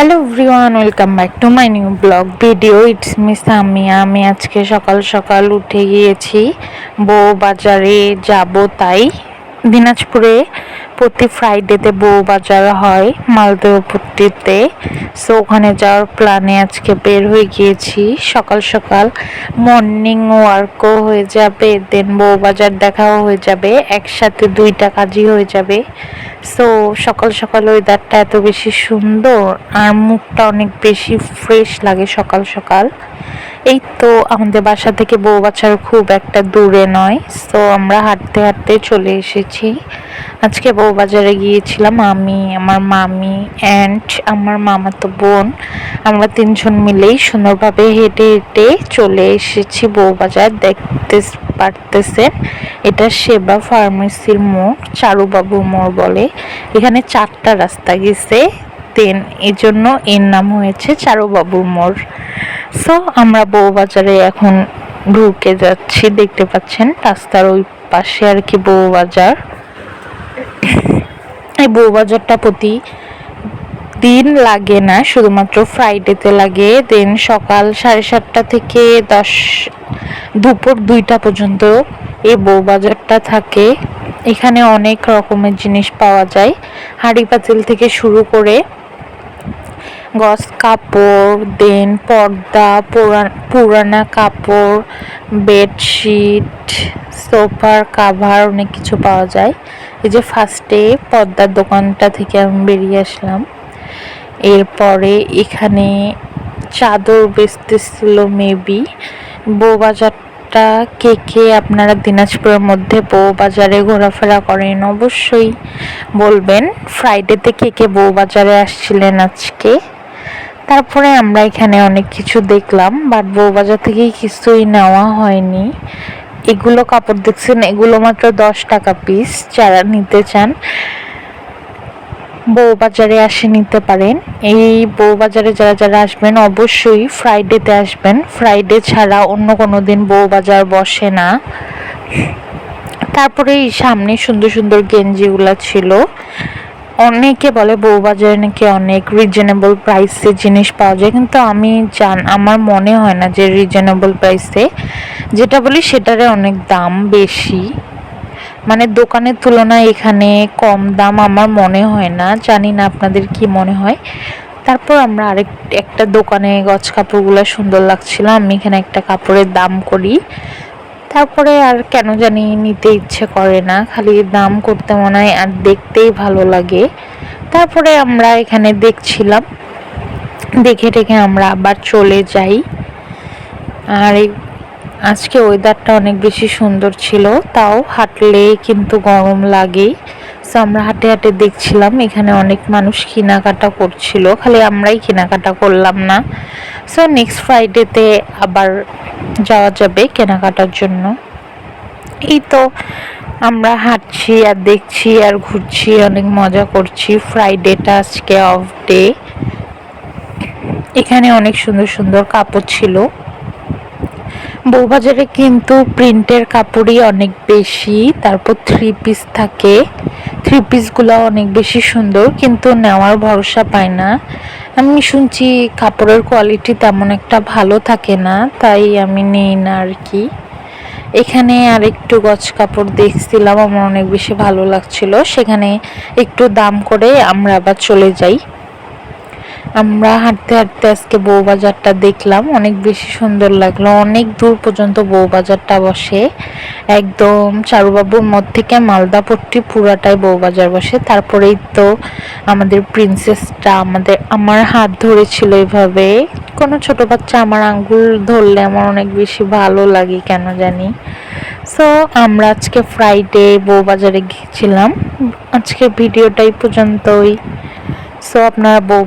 Hello everyone welcome back to my new blog video it's miss Samia আমি আজকে সকাল সকাল উঠে গিয়েছি বউ বাজারে যাব তাই। দিনাজপুরে প্রতি ফ্রাইডেতে বউ বাজার হয় মালদেহপট্টিতে সো ওখানে যাওয়ার প্ল্যানে আজকে বের হয়ে গিয়েছি। সকাল সকাল মর্নিং ওয়ার্কও হয়ে যাবে দেন বউ বাজার দেখাও হয়ে যাবে। একসাথে দুইটা কাজই হয়ে যাবে। সো সকাল সকাল ওয়েদারটা এত বেশি সুন্দর আর মুখটা অনেক বেশি ফ্রেশ লাগে সকাল সকাল। এই তো আমাদের বাসা থেকে বউ বাচ্চার খুব একটা দূরে নয় তো আমরা হাঁটতে হাঁটতে চলে এসেছি। আজকে বউ বাজারে গিয়েছিলাম, আমি, আমার মামি অ্যান্ড আমার মামাতো বোন, আমরা তিনজন মিলেই সুন্দরভাবে হেঁটে হেঁটে চলে এসেছি বউ বাজার দেখতে পারতেছেন? এটা সেবা ফার্মেসির মোড় চারুবাবু মোড় বলে। এখানে চারটা রাস্তা গেছে দেন এই জন্য এর নাম হয়েছে চারুবাবুর মোড়। সো আমরা বউবাজারে এখন ঢুকে যাচ্ছি, দেখতে পাচ্ছেন রাস্তার ওই পাশে আর কি বউবাজার। এই বউবাজারটা প্রতি দিন লাগে না, শুধুমাত্র ফ্রাইডেতে লাগে। দেন সকাল সাড়ে সাতটা থেকে দশ, দুপুর দুইটা পর্যন্ত এই বউবাজারটা থাকে। এখানে অনেক রকমের জিনিস পাওয়া যায়। হাঁড়ি পাতিল থেকে শুরু করে গস কাপড়, দেন, পর্দা, পুরানা কাপড়, বেডশিট, সোফার কাভার অনেক কিছু পাওয়া যায়। এই যে ফার্স্টে পর্দার দোকানটা থেকে আমি বেরিয়ে আসলাম। এরপরে এখানে চাদর বেচতেছিল মেবি। বউবাজারটা কে কে আপনারা দিনাজপুরের মধ্যে বউবাজারে ঘোরাফেরা করেন অবশ্যই বলবেন। ফ্রাইডেতে কে কে বউবাজারে আসছিলেন আজকে? তারপরে আমরা এখানে অনেক কিছু দেখলাম বাট বউবাজার থেকে কিছুই নেওয়া হয়নি। এগুলো কাপড় দেখছেন, এগুলো মাত্র দশ টাকা পিস যারা নিতে চান, বউবাজারে আসে নিতে পারেন। এই বউবাজারে যারা যারা আসবেন, অবশ্যই ফ্রাইডেতে আসবেন। ফ্রাইডে ছাড়া অন্য কোনো দিন বউবাজার বসে না। তারপরে সামনে সুন্দর সুন্দর গেঞ্জিগুলো ছিল। অনেকে বলে বউবাজারে নাকি অনেক রিজনেবল প্রাইসে জিনিস পাওয়া যায়, কিন্তু আমি জান, আমার মনে হয় না যে রিজনেবল প্রাইসে যেটা বলি সেটারে অনেক দাম বেশি। মানে দোকানের তুলনায় এখানে কম দাম আমার মনে হয় না। জানি না আপনাদের কি মনে হয়। তারপর আমরা আরেক, একটা দোকানে গছ কাপড়গুলো সুন্দর লাগছিল, আমি এখানে একটা কাপড়ের দাম করি। তারপরে আর কেন জানি নিতে ইচ্ছে করে না, খালি দাম করতে মনে হয় আর দেখতেই ভালো লাগে। তারপরে আমরা এখানে দেখছিলাম, দেখে টেখে আমরা আবার চলে যাই। আর এই আজকে ওয়েদারটা অনেক বেশি সুন্দর ছিল, তাও হাঁটলে কিন্তু গরম লাগেই। সো আমরা হাঁটে হাঁটে দেখছিলাম, এখানে অনেক মানুষ কেনাকাটা করছিল, খালি আমরাই কেনাকাটা করলাম না। সো নেক্সট ফ্রাইডেতে আবার যাওয়া যাবে কেনাকাটার জন্য। এই তো আমরা হাঁটছি আর দেখছি আর ঘুরছি, অনেক মজা করছি। ফ্রাইডেটা আজকে অফ ডে এখানে অনেক সুন্দর সুন্দর কাপড় ছিল। বউবাজারে কিন্তু প্রিন্টের কাপড়ই অনেক বেশি, তারপর থ্রি পিস থাকে। থ্রি পিসগুলো অনেক বেশি সুন্দর, কিন্তু নেওয়ার ভরসা পায় না। আমি শুনছি কাপড়ের কোয়ালিটি তেমন একটা ভালো থাকে না, তাই আমি নেই না আর কি। এখানে আর একটু গছ কাপড় দেখছিলাম, আমার অনেক বেশি ভালো লাগছিল। সেখানে একটু দাম করে আমরা আবার চলে যাই। আমরা হাঁটতে হাঁটতে আজকে বউবাজারটা দেখলাম। অনেক বেশি সুন্দর লাগল। অনেক দূর পর্যন্ত বউবাজারটা বসে। একদম চারুবাবুর মত থেকে মালদাপট্টি পুরাটাই বউবাজার বসে। তারপরেই তো আমাদের প্রিন্সেসটা আমাদের, আমার হাত ধরেছিল এভাবে। কোনো ছোট বাচ্চা আমার আঙ্গুল ধরলে আমার অনেক বেশি ভালো লাগে, কেন জানি। সো আমরা আজকে ফ্রাইডে বউবাজারে গিয়েছিলাম। আজকে ভিডিওটাই পর্যন্তই। সো আপনারা বউ